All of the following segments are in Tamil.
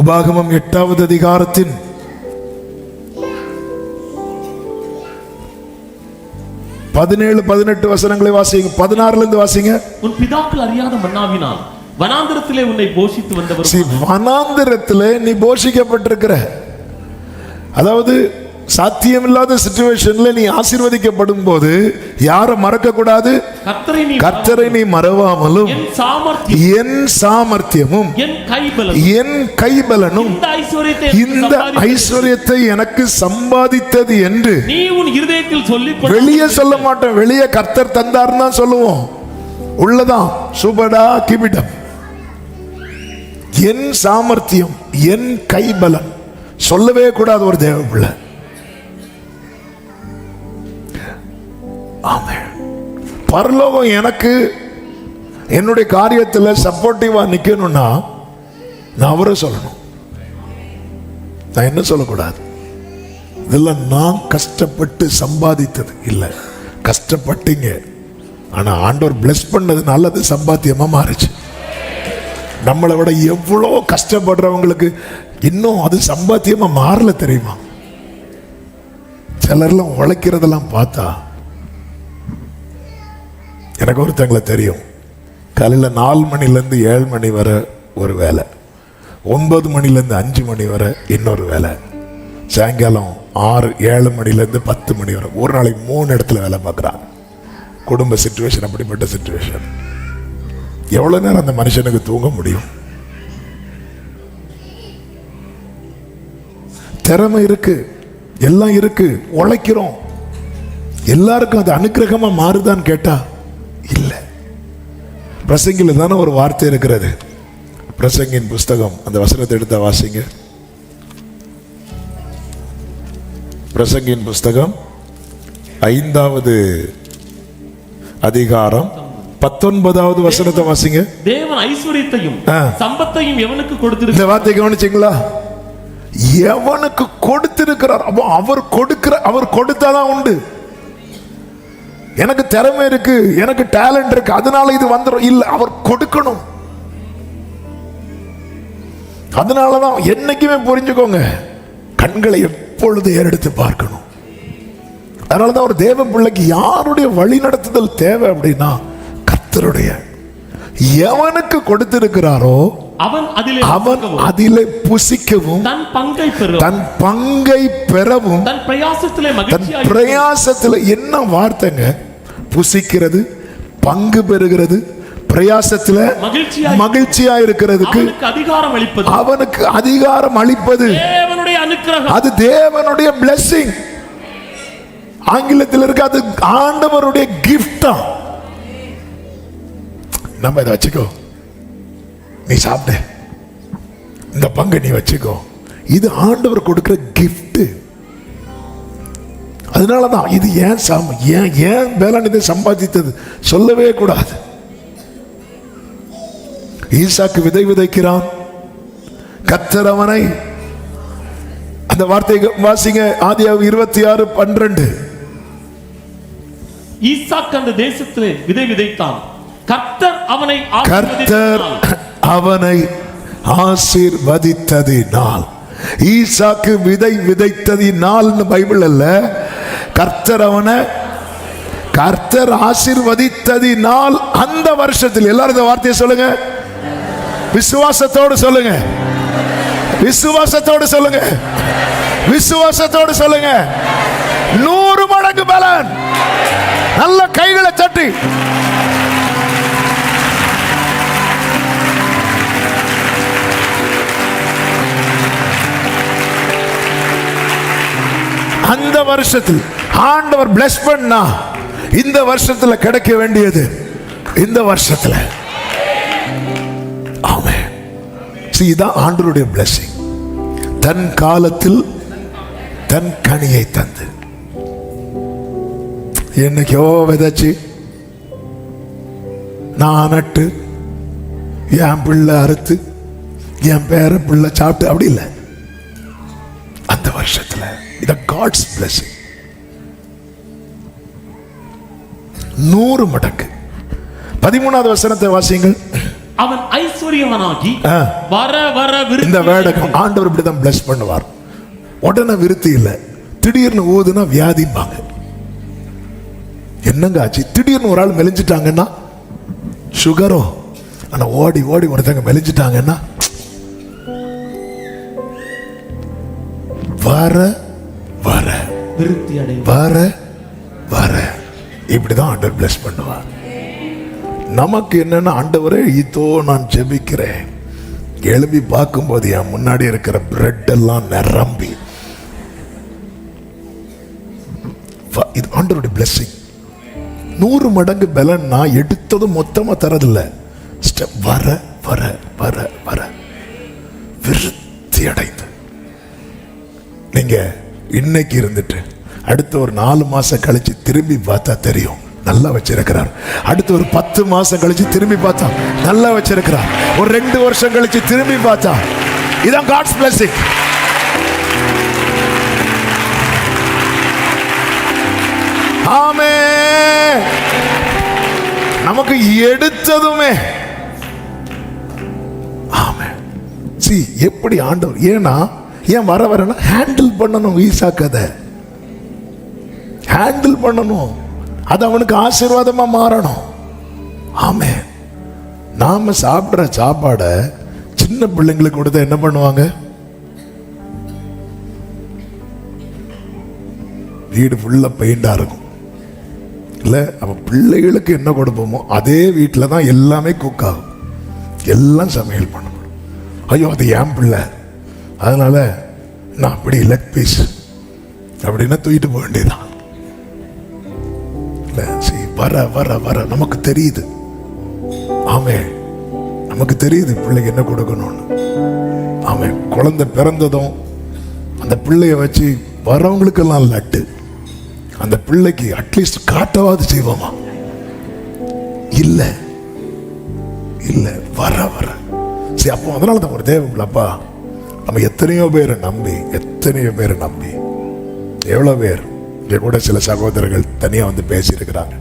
உபாகமம் எட்டாவது அதிகாரத்தின் பதினேழு பதினெட்டு வசனங்களை வாசிங்க. பதினாறுல இருந்து வாசிங்க. உன் பிதாக்கள் அறியாத மன்னாவினால் வனாந்திரத்திலே உன்னை போஷித்து வந்தவர் வனாந்திரத்துல நீ போஷிக்கப்பட்டிருக்கிற. அதாவது சாத்தியமில்லாத சுச்சுவேஷன்ல நீ ஆசீர்வதிக்கப்படும் போது யாரை மறக்க கூடாது கர்த்தரை நீ மறவாமலும் என் சாமர்த்தியம் என் சாமர்த்தியமும் என் கைபலனும் இந்த ஐஸ்வர்யத்தை எனக்கு சம்பாதித்தது. என்று நீ உன் இருதயத்தில் கொள்ள வெளியே சொல்ல மாட்டோம் வெளியே கர்த்தர் தந்தாருன்னு தான் சொல்லுவோம். உள்ளதான். சூப்படா கிபிடம். என் சாமர்த்தியம் என் கைபலம் சொல்லவே கூடாது ஒரு தேவ பிள்ளை. ஆமாம் பரலோகம் எனக்கு என்னுடைய காரியத்தில் சப்போர்ட்டிவாக நிற்கணும்னா நான் அவரை சொல்லணும். நான் என்ன சொல்லக்கூடாது? இதெல்லாம் நான் கஷ்டப்பட்டு சம்பாதித்தது இல்லை. கஷ்டப்பட்டீங்க. ஆனால் ஆண்டவர் பிளஸ் பண்ணது நல்லது சம்பாத்தியமாக மாறுச்சு. நம்மளை விட எவ்வளோ கஷ்டப்படுறவங்களுக்கு இன்னும் அது சம்பாத்தியமாக மாறல தெரியுமா? சிலர்லாம் உழைக்கிறதெல்லாம் பார்த்தா எனக்கு ஒருத்தங்களை தெரியும். காலையில் நாலு மணிலேருந்து ஏழு மணி வரை ஒரு வேலை. ஒன்பது மணிலேருந்து அஞ்சு மணி வரை இன்னொரு வேலை. சாயங்காலம் ஆறு ஏழு மணிலேருந்து பத்து மணி வரை ஒரு நாளைக்கு மூணு இடத்துல வேலை பார்க்குறான். குடும்ப சுச்சுவேஷன் அப்படிப்பட்ட சுச்சுவேஷன் எவ்வளோ நேரம் அந்த மனுஷனுக்கு தூங்க முடியும்? திறமை இருக்கு. எல்லாம் இருக்கு. உழைக்கிறோம். எல்லாருக்கும் அது அனுக்கிரகமாக மாறுதான்னு கேட்டால் இல்லை. பிரசங்கில தானே ஒரு வார்த்தை இருக்கிறது. பிரசங்கின் புஸ்தகம். அந்த வசனத்தை எடுத்த வாசிங்க. பிரசங்கின் புஸ்தகம் ஐந்தாவது அதிகாரம் பத்தொன்பதாவது வசனத்தை வாசிங்க. தேவன் ஐஸ்வர்யத்தையும். சம்பத்தையும் எவனுக்கு கொடுத்திருக்க இந்த வார்த்தை கவனிச்சிங்களா? எவனுக்கு கொடுத்திருக்கிறார்? அவர் கொடுக்கிற அவர் கொடுத்தாதான் உண்டு. எனக்கு திறமை இருக்கு எனக்கு டேலண்ட் இருக்கு அதனால இது வந்துடும் இல்ல அவர் கொடுக்கணும். அதனாலதான் என்னைக்குமே புரிஞ்சுக்கோங்க கண்களை எப்பொழுது ஏறெடுத்து பார்க்கணும். அதனாலதான் ஒரு தேவ பிள்ளைக்கு யாருடைய வழி நடத்துதல் தேவை அப்படின்னா கர்த்தருடைய. எவனுக்கு கொடுத்திருக்கிறாரோ அவன் அதிலே அவன் அதிலே புசிக்கவும் தன் பங்கை பெறும். தன் பங்கை பெறவும் தன் பிரயாசத்திலே தன் பிரயாசத்துல என்ன வார்த்தைங்க? புசிக்கிறது பங்கு பெறுகிறது பிரயாசத்துல மகிழ்ச்சியா இருக்கிறதுக்கு அதிகாரம் அளிப்பது. அவனுக்கு அதிகாரம் அளிப்பது. அது தேவனுடைய blessing. ஆங்கிலத்தில் இருக்கு அது ஆண்டவருடைய கிஃப்டா நம்ம இதை வச்சுக்கோ. நீ சாப்பிட. இந்த பங்கை நீ வச்சுக்கோ. இது ஆண்டவர் கொடுக்கிற gift அதனாலதான் இது ஏன் சாம ஏன் ஏன் வேளாண் இதை சம்பாதித்தது? சொல்லவே கூடாது. ஈசாக்கு விதை விதைக்கிறான். கத்தர் அவனை அந்த வார்த்தை வாசிங்க ஆதியாவு இருபத்தி ஆறு பன்னிரண்டு. ஈசாக்கு அந்த தேசத்திலே விதை விதைத்தான். கர்த்தர் அவனை கர்த்தர். அவனை ஆசீர்வதித்ததினால். ஈசாக்கு விதை விதைத்ததினால் பைபிள் அல்ல கர்த்தர் அவனை கர்த்தர் ஆசிர்வதித்ததினால் அந்த வருஷத்தில் எல்லாரும் இந்த வார்த்தையை சொல்லுங்க. விசுவாசத்தோடு சொல்லுங்க. விசுவாசத்தோடு சொல்லுங்க. விசுவாசத்தோடு சொல்லுங்க. நூறு மடங்கு பலன். நல்ல கைகளை தட்டி. அந்த வருஷத்தில் ஆண்டவர் பிளஸ் பண்ணா இந்த வருஷத்துல கிடைக்க வேண்டியது இந்த வருஷத்துல. ஆமே இதுதான் ஆண்டருடைய பிளஸிங் தன் காலத்தில் தன் கனியை தந்து. என்னைக்கோ விதைச்சு நான் நட்டு என் பிள்ளை அறுத்து என் பேர பிள்ளை சாப்பிட்டு அப்படி இல்லை. வருஷத்துல. இத காட்ஸ் blessing. நூறு மடங்கு. பதிமூணாவது வசனத்தை வாசியுங்கள். அவன் ஐஸ்வர்யவனாகி. வர வர இந்த வேடகம் ஆண்டவர் இப்படிதான் பிளஸ் பண்ணுவார். உடனே விருத்தி இல்லை. திடீர்னு ஊதுனா வியாதிம்பாங்க. என்னங்க ஆச்சு? திடீர்னு ஒரு ஆள் மெலிஞ்சிட்டாங்கன்னா சுகரோ ஆனா ஓடி ஓடி ஒருத்தங்க மெலிஞ்சிட்டாங்கன்னா வர வர. விருத்தி வர வர. இப்படிதான் ஆண்டவர் பிளஸ் பண்ணுவார். நமக்கு என்னன்னா ஆண்டவரே இதோ நான் ஜெபிக்கிறேன். எழுப்பி பார்க்கும்போது என் முன்னாடி இருக்கிற பிரெட் எல்லாம் நிரம்பி. இது ஆண்டவருடைய blessing. நூறு மடங்கு பலன்னா எடுத்ததும் மொத்தமா தரதில்ல. ஸ்டெப் வர வர வர வர. விருத்தி அடைந்து. நீங்க இன்னைக்கு இருந்துட்டு அடுத்த ஒரு நாலு மாசம் கழிச்சு திரும்பி பார்த்தா தெரியும். நல்லா வச்சிருக்கிறார். அடுத்து ஒரு பத்து மாசம் கழிச்சு திரும்பி பார்த்தா நல்லா வச்சிருக்கிறார். ஒரு ரெண்டு வருஷம் கழிச்சு திரும்பி பார்த்தா இதான் காட்ஸ் பிளஸிங் ஆமே. நமக்கு எடுத்ததுமே. ஆமே. சி எப்படி ஆண்டவர்? ஏன்னா ஏன் வர வரனா ஹேண்டில் பண்ணணும் ஈசா கதை. ஹேண்டில் பண்ணணும். அது அவனுக்கு ஆசீர்வாதமாக மாறணும். ஆமே. நாம் சாப்பிட்ற சாப்பாடை சின்ன பிள்ளைங்களுக்கு கொடுத்தா என்ன பண்ணுவாங்க? வீடு ஃபுல்லாக பெயிண்டாக இருக்கும். இல்லை அவன் பிள்ளைகளுக்கு என்ன கொடுப்போமோ அதே வீட்டில் தான் எல்லாமே குக் ஆகும். எல்லாம் சமையல் பண்ணணும் ஐயோ அது ஏன் பிள்ளை? அதனால நான் அப்படி லெக் பீஸ் அப்படின்னா தூக்கிட்டு போக வேண்டியதுதான். இல்ல சரி வர வர வர நமக்கு தெரியுது. ஆமே நமக்கு தெரியுது பிள்ளைக்கு என்ன கொடுக்கணும்னு. ஆமே குழந்தை பிறந்ததும் அந்த பிள்ளைய வச்சு வரவங்களுக்கெல்லாம் லட்டு. அந்த பிள்ளைக்கு அட்லீஸ்ட் காட்டவாது செய்வோமா இல்ல இல்ல வர வர. சரி அப்போ அதனால தான் ஒரு தேவை இல்லைப்பா நம்ம எத்தனையோ பேரை நம்பி எத்தனையோ பேரை நம்பி எவ்வளோ பேர்? இங்கே கூட சில சகோதரர்கள் தனியாக வந்து பேசியிருக்கிறாங்க.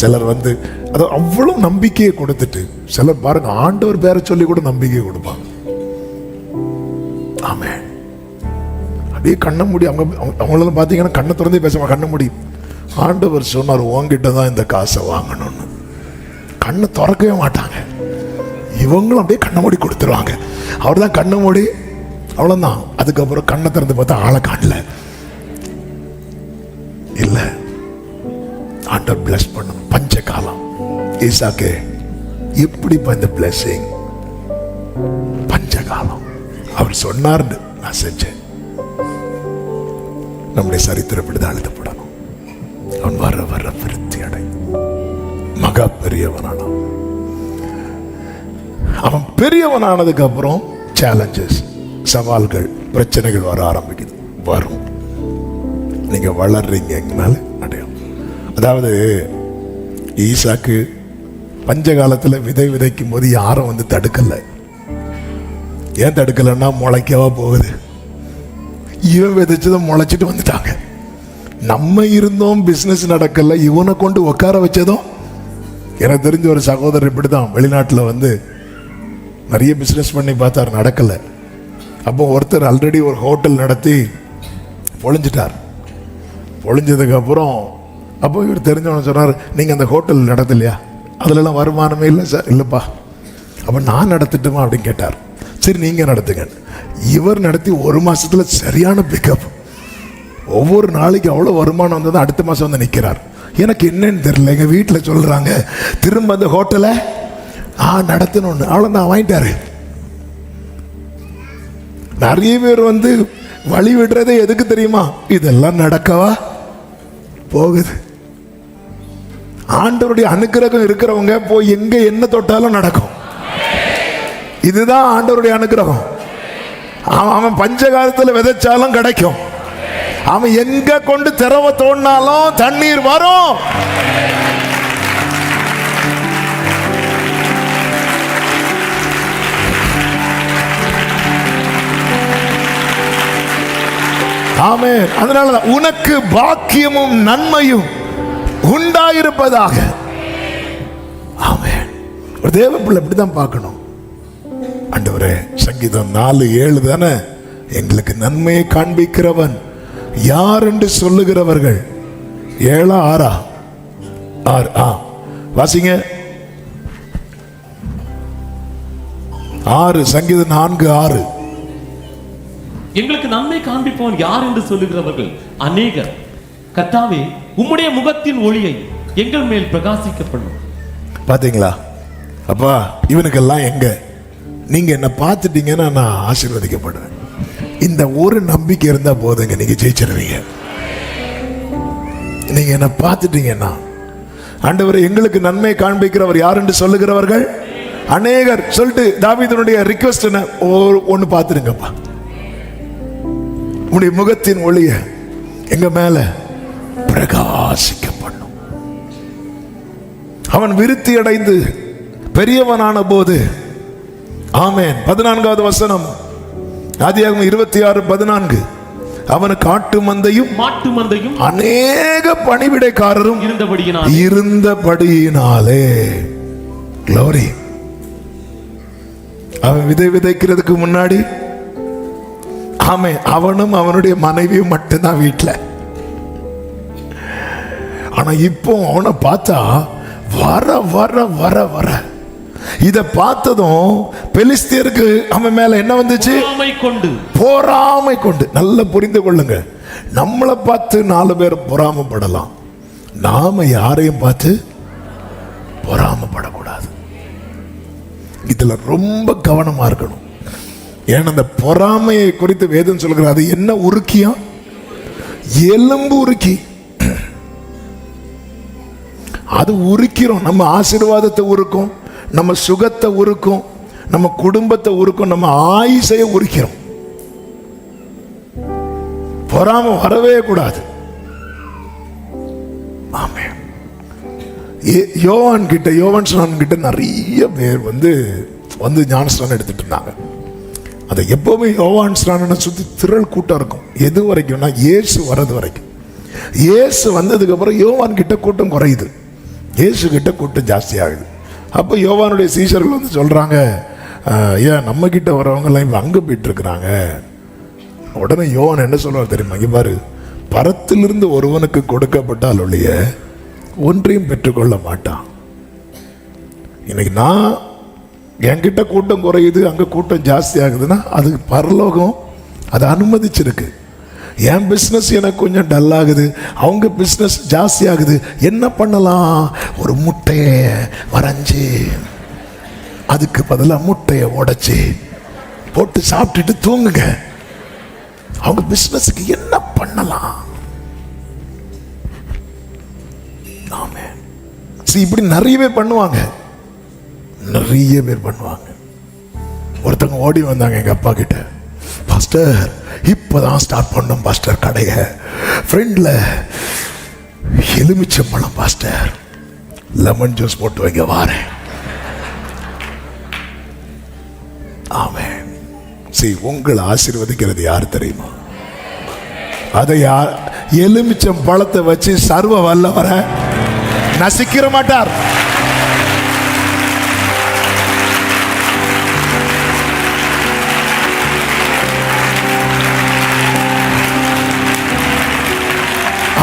சிலர் வந்து அது அவ்வளோ நம்பிக்கையை கொடுத்துட்டு சிலர் பாருங்க ஆண்டவர் பேரை சொல்லி கூட நம்பிக்கையை கொடுப்பாங்க. ஆமே. அப்படியே கண்ணை மூடி அவங்க அவங்களெல்லாம் பார்த்தீங்கன்னா கண்ணை திறந்தே பேசுவாங்க கண்ணை மூடி. ஆண்டவர் சொன்னார் உங்ககிட்ட தான் இந்த காசை வாங்கணும்னு. கண்ணை திறக்கவே மாட்டாங்க. இவங்களும் அப்படியே கண்ணை மூடி கொடுத்துருவாங்க. அவர் தான் கண்ணை மூடி அவ்வளோதான் அதுக்கப்புறம் கண்ணை திறந்து பார்த்தா ஆளை காணல இல்ல. ஆண்டர் பிளஸ் பண்ணும். பஞ்ச காலம். ஈசாக்கு எப்படி இந்த பிளஸிங் பஞ்ச காலம். அவர் சொன்னார்னு நான் செஞ்சேன். நம்முடைய சரித்திரம் இப்படிதான் எழுதப்படணும் அவன் வர வர விருத்தி அடை மகா பெரியவனானான். அவன் பெரியவனானதுக்கு அப்புறம் சேலஞ்சஸ் சவால்கள் பிரச்சனைகள் வர ஆரம்பிக்குது. வரும். நீங்க வளர்றீங்கனால அடையும் அதாவது ஈசாக்கு பஞ்ச காலத்துல விதை விதைக்கும் போது யாரும் வந்து தடுக்கல. ஏன் தடுக்கலைன்னா முளைக்கவா போகுது. இவன் விதைச்சதை முளைச்சிட்டு வந்துட்டாங்க. நம்ம இருந்தோம் பிசினஸ் நடக்கல. இவனை கொண்டு உட்கார வச்சதும் எனக்கு தெரிஞ்ச ஒரு சகோதரர் இப்படி தான் வெளிநாட்டில் வந்து நிறைய பிசினஸ் பண்ணி பார்த்தார் நடக்கல. அப்போ ஒருத்தர் ஆல்ரெடி ஒரு ஹோட்டல் நடத்தி பொழிஞ்சிட்டார். பொழிஞ்சதுக்கப்புறம் அப்போ இவர் தெரிஞ்சவன சொன்னார் நீங்கள் அந்த ஹோட்டல் நடத்தலையா? அதிலலாம் வருமானமே இல்லை சார். இல்லைப்பா. அப்போ நான் நடத்திட்டுமா அப்படின்னு கேட்டார். சரி நீங்கள் நடத்துங்க. இவர் நடத்தி ஒரு மாதத்தில் சரியான பிக்கப் ஒவ்வொரு நாளைக்கு அவ்வளோ வருமானம் வந்தது அடுத்த மாதம் வந்து நிற்கிறார் எனக்கு என்னன்னு தெரியல எங்கள் வீட்டில் சொல்கிறாங்க திரும்ப அந்த ஹோட்டலை ஆ நடத்தணும்னு. அவ்வளோ நான் வாங்கிட்டாரு. நிறைய பேர் வந்து வழி விடுறதே எதுக்கு தெரியுமா? இதெல்லாம் நடக்கவா? போகுது. ஆண்டவருடைய அனுக்கிரகம் இருக்கிறவங்க போய் எங்க என்ன தொட்டாலும் நடக்கும். இதுதான் ஆண்டவருடைய அனுக்கிரகம். அவன் அவன் பஞ்சகாலத்தில் விதைச்சாலும் கிடைக்கும். அவன் எங்க கொண்டு திரவ தோண்டினாலும் தண்ணீர் வரும். ஆமே அதனாலதான் உனக்கு பாக்கியமும் நன்மையும் உண்டாயிருப்பதாக. ஆமே ஒரு தேவ பிள்ளை இப்படிதான் பார்க்கணும். ஆண்டவரே சங்கீதம் நாலு ஏழு தானே? எங்களுக்கு நன்மையை காண்பிக்கிறவன் யார் என்று சொல்லுகிறவர்கள். ஏழா ஆறா? ஆறு ஆ. வாசிங்க. ஆறு சங்கீதம் நான்கு ஆறு. எங்களுக்கு நன்மை காண்பிப்பவன் யார் என்று சொல்லுகிறவர்கள் அநேகர். கத்தாவே உம்முடைய முகத்தின் ஒளியை எங்கள் மேல் பிரகாசிக்கப்படும். பாத்தீங்களா? அப்பா இவனுக்கெல்லாம் எங்க? நீங்க என்ன பார்த்துட்டீங்கன்னா நான் ஆசீர்வதிக்கப்படுவேன். இந்த ஒரு நம்பிக்கை இருந்தா போதுங்க நீங்க ஜெயிச்சிருவீங்க. நீங்க என்ன பார்த்துட்டீங்கன்னா ஆண்டவர் எங்களுக்கு நன்மை காண்பிக்கிறவர் யார் என்று சொல்லுகிறவர்கள்? அநேகர். சொல்லிட்டு தாவிதனுடைய ரிக்வஸ்ட் என்ன ஒன்னு பார்த்துருங்கப்பா உன்னுடைய முகத்தின் ஒளிய எங்க மேல பிரகாசிக்க பண்ணும் அவன் விருத்தி அடைந்து பெரியவனான போது ஆமென். பதினான்காவது வசனம் ஆதியாகமம் இருபத்தி ஆறு பதினான்கு. அவனுக்கு ஆட்டு மந்தையும் மாட்டு மந்தையும் அநேக பணிவிடைக்காரரும் இருந்தபடியினால். இருந்தபடியினாலே. க்ளோரி அவன் விதை விதைக்கிறதுக்கு முன்னாடி ஆமே அவனும் அவனுடைய மனைவியும் மட்டும்தான் வீட்டுல ஆனா இப்போ அவனை பார்த்தா வர வர வர வர. இத பார்த்ததும் பெலிஸ்தியருக்கு அவன் மேல என்ன வந்துச்சு? கொண்டு. பொறாமை கொண்டு. நல்லா புரிந்து கொள்ளுங்க. நம்மளை பார்த்து நாலு பேர் பொறாமைப்படலாம். நாம யாரையும் பார்த்து பொறாமைப்படக்கூடாது. இதுல ரொம்ப கவனமா இருக்கணும். ஏன்னா அந்த பொறாமையை குறித்து வேதம் சொல்கிற அது என்ன உருக்கியா? எலும்பு உருக்கி. அது உருக்கிறோம். நம்ம ஆசீர்வாதத்தை உருக்கும் நம்ம சுகத்தை உருக்கும் நம்ம குடும்பத்தை உருக்கும் நம்ம ஆயுசையை உருக்கிறோம். பொறாம வரவே கூடாது. ஆமே யோவான் கிட்ட யோவான் கிட்ட நிறைய பேர் வந்து வந்து ஞானஸ்தானம் எடுத்துட்டு இருந்தாங்க. அதை எப்பவுமே யோவான் ஸ்நானனை சுற்றி திரள் கூட்டம் இருக்கும். எது வரைக்கும்னா இயேசு வர்றது வரைக்கும். இயேசு வந்ததுக்கப்புறம் யோவான் கிட்ட கூட்டம் குறையுது. இயேசு கிட்ட கூட்டம் ஜாஸ்தி ஆகுது. அப்போ யோவானுடைய சீஷர்கள் வந்து சொல்கிறாங்க ஏன் நம்ம கிட்ட வரவங்கெல்லாம் எல்லாம் அங்கே போயிட்டுருக்குறாங்க போயிட்டு இருக்கிறாங்க? உடனே யோவான் என்ன சொல்லுவார் தெரியுமா? இங்கே பாரு பரத்திலிருந்து ஒருவனுக்கு கொடுக்கப்பட்டால் ஒழிய ஒன்றையும் பெற்றுக்கொள்ள மாட்டான். இன்னைக்கு நான் என்கிட்ட கூட்டம் குறையுது அங்கே கூட்டம் ஜாஸ்தி ஆகுதுன்னா அது பரலோகம் அதை அனுமதிச்சிருக்கு. என் பிஸ்னஸ் எனக்கு கொஞ்சம் டல்லாகுது அவங்க பிஸ்னஸ் ஜாஸ்தி ஆகுது என்ன பண்ணலாம்? ஒரு முட்டையை வரைஞ்சி அதுக்கு பதிலாக முட்டையை உடைச்சி போட்டு சாப்பிட்டுட்டு தூங்குங்க. அவங்க பிஸ்னஸுக்கு என்ன பண்ணலாம்? ஆமே இப்படி நிறையவே பண்ணுவாங்க. நிறைய பேர் பண்ணுவாங்க. ஒருத்தவங்க ஓடி வந்தாங்க எங்கள் அப்பா கிட்ட. பாஸ்டர் இப்பதான் ஸ்டார்ட் பண்ணோம் பாஸ்டர் கடையை. ஃப்ரெண்ட்ல எலுமிச்சம்பழம் பாஸ்டர் லெமன் ஜூஸ் போட்டு வைங்க வாரேன். ஆமென். சரி உங்களை ஆசீர்வதிக்கிறது யார் தெரியுமா? அதை யார் எலுமிச்சம் பழத்தை வச்சு சர்வ வல்லவரை நசிக்கிற மாட்டார்.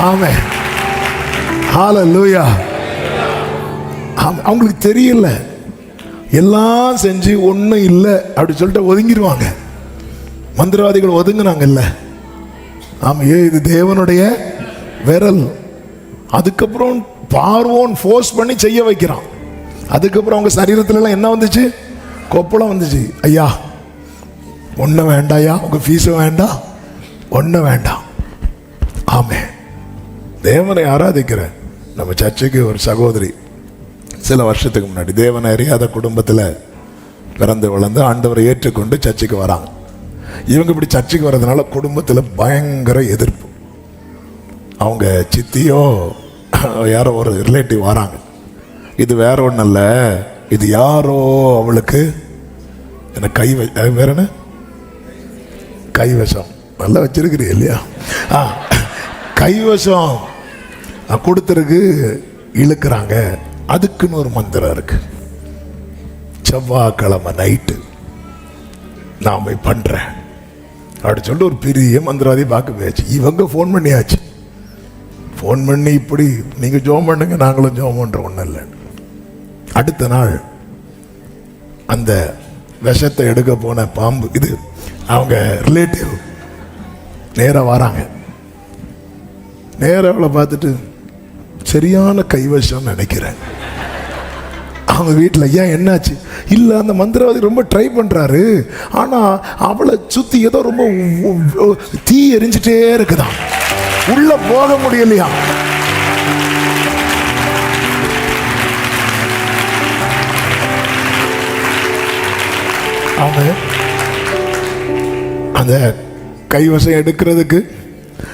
ஆமே ஹalleluya லூயா அவங்களுக்கு தெரியல. எல்லாம் செஞ்சு ஒன்றும் இல்லை அப்படி சொல்லிட்டு ஒதுங்கிடுவாங்க. மந்திரவாதிகள் ஒதுங்கினாங்கல்ல. ஆமையே ஏ இது தேவனுடைய விரல்? அதுக்கப்புறம் பார்வோன் ஃபோர்ஸ் பண்ணி செய்ய வைக்கிறான். அதுக்கப்புறம் அவங்க சரீரத்துலலாம் என்ன வந்துச்சு? கொப்பளம் வந்துச்சு. ஐயா ஒன்றும் வேண்டாயா உங்கள் ஃபீஸும் வேண்டாம். ஒன்றும் வேண்டாம். ஆமே தேவனை ஆராதிக்கிறேன் நம்ம சர்ச்சைக்கு ஒரு சகோதரி சில வருஷத்துக்கு முன்னாடி தேவனை அறியாத குடும்பத்தில் பிறந்து வளர்ந்து ஆண்டவரை ஏற்றுக்கொண்டு சர்ச்சைக்கு வராங்க. இவங்க இப்படி சர்ச்சுக்கு வர்றதுனால குடும்பத்தில் பயங்கர எதிர்ப்பு. அவங்க சித்தியோ யாரோ ஒரு ரிலேட்டிவ் வராங்க. இது வேற ஒன்றும் இல்லை இது யாரோ அவளுக்கு என்ன கை வை வேற என்ன? கைவசம். நல்லா வச்சிருக்கிறீ இல்லையா? ஆ கைவசம். கொடுத்துருக்கு இழுக்கிறாங்க. அதுக்குன்னு ஒரு மந்திரம் இருக்கு. செவ்வாய்க்கிழமை நைட்டு நான் போய் பண்ணுறேன் அப்படி சொல்லிட்டு ஒரு பெரிய மந்திரவாதி பார்க்க போயாச்சு. இவங்க ஃபோன் பண்ணியாச்சு. ஃபோன் பண்ணி இப்படி நீங்கள் ஜோம் பண்ணுங்க நாங்களும் ஜோம் பண்ணுறோம் ஒன்றும் இல்லை. அடுத்த நாள் அந்த விஷத்தை எடுக்க போன பாம்பு இது அவங்க ரிலேட்டிவ் நேராக வராங்க. நேராக அவளை பார்த்துட்டு சரியான கைவசம் நினைக்கிறேன். அவங்க வீட்டில் ஏன் என்னாச்சு? இல்லை அந்த மந்திரவாதி ரொம்ப ட்ரை பண்ணுறாரு ஆனால் அவளை சுற்றி ஏதோ ரொம்ப தீ எரிஞ்சிட்டே இருக்குதான். உள்ள போக முடியலையா? அவங்க அந்த கைவசம் எடுக்கிறதுக்கு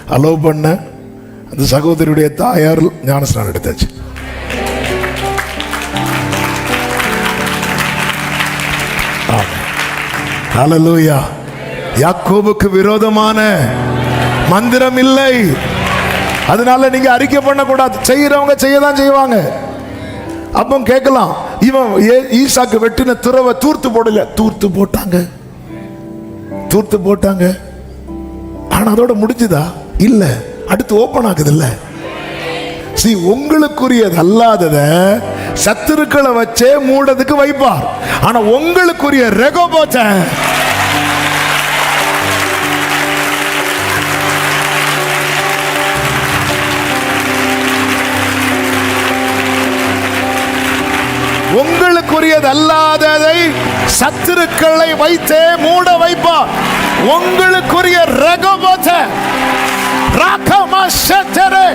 அலோவ் பண்ண அந்த சகோதரியுடைய தாயார் ஞானஸ்நானம் எடுத்தாச்சு. ஹalleluya. யாக்கோபுக்கு விரோதமான மந்திரம் இல்லை. அதனால நீங்க அறிக்கை பண்ணக்கூடாது. செய்யறவங்க செய்ய தான் செய்வாங்க. அப்போ கேட்கலாம். இவன் ஏ- ஈசாக்கு வெட்டின துறவை தூர்த்து போடல. தூர்த்து போட்டாங்க. தூர்த்து போட்டாங்க. ஆனா அதோட முடிஞ்சுதா? இல்ல. அடுத்து ஓப்பன் ஆகுது இல்லை சி உங்களுக்குரியது அல்லாதத சத்துருக்களை வச்சே மூடதுக்கு வைப்பார். ஆனா உங்களுக்குரிய ரெகோபோச்ச உங்களுக்குரியது அல்லாததை சத்துருக்களை வைத்தே மூட வைப்பார். உங்களுக்குரிய ரகபோச்ச Rakamashetere.